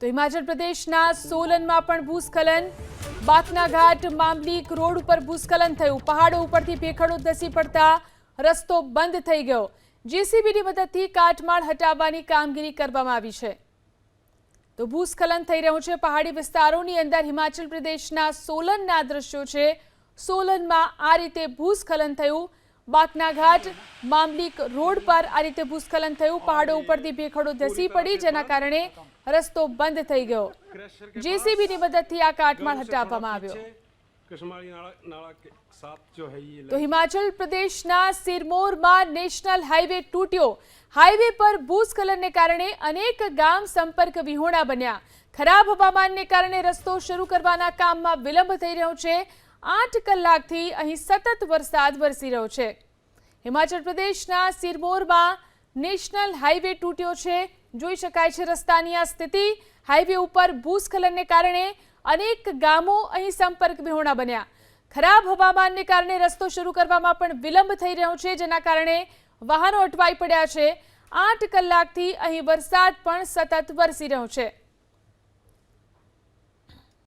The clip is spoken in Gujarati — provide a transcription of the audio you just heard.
તો હિમાચલ પ્રદેશના સોલનમાં પણ ભૂસ્ખલન. બાકના ઘાટ મામલીક રોડ ઉપર ભૂસ્ખલન થયું. પહાડો ઉપરથી ભેખડો ધસી પડતા રસ્તો બંધ થઈ ગયો. જેસીબીની મદદથી કાટમાળ હટાવવાની કામગીરી કરવામાં આવી છે. તો ભૂસ્ખલન થઈ રહ્યું છે. પહાડી વિસ્તારોની અંદર હિમાચલ પ્રદેશના સોલનના દ્રશ્યો છે. સોલનમાં આ રીતે ભૂસ્ખલન થયું. બાકનાઘાટ મામલીક રોડ પર આ રીતે ભૂસ્ખલન થયું. પહાડો ઉપરથી ભેખડો ધસી પડી જેના કારણે રસ્તો બંધ થઈ ગયો. જેસીબીની મદદથી આ કાટમાળ હટાવવામાં આવ્યો. તો હિમાચલ પ્રદેશના સિરમોરમાં નેશનલ હાઈવે તૂટ્યો. હાઈવે પર ભૂસ્ખલનને કારણે અનેક ગામ સંપર્ક વિહોણા બન્યા. ખરાબ હવામાનને કારણે રસ્તો શરૂ કરવાના કામમાં વિલંબ થઈ રહ્યો છે. આઠ કલાકથી અહીં સતત વરસાદ વરસી રહ્યો છે. હિમાચલ પ્રદેશના સિરમોરમાં નેશનલ હાઈવે તૂટ્યો છે. જોઈ શકાય છે રસ્તાની આ સ્થિતિ. હાઈવે ઉપર ભૂસ્ખલનને કારણે અનેક ગામો અહીં સંપર્ક વિહોણા બન્યા. ખરાબ હવામાનને કારણે રસ્તો શરૂ કરવામાં પણ વિલંબ થઈ રહ્યો છે, જેના કારણે વાહનો અટવાઈ પડ્યા છે. આઠ કલાકથી અહીં વરસાદ પણ સતત વરસી રહ્યો છે.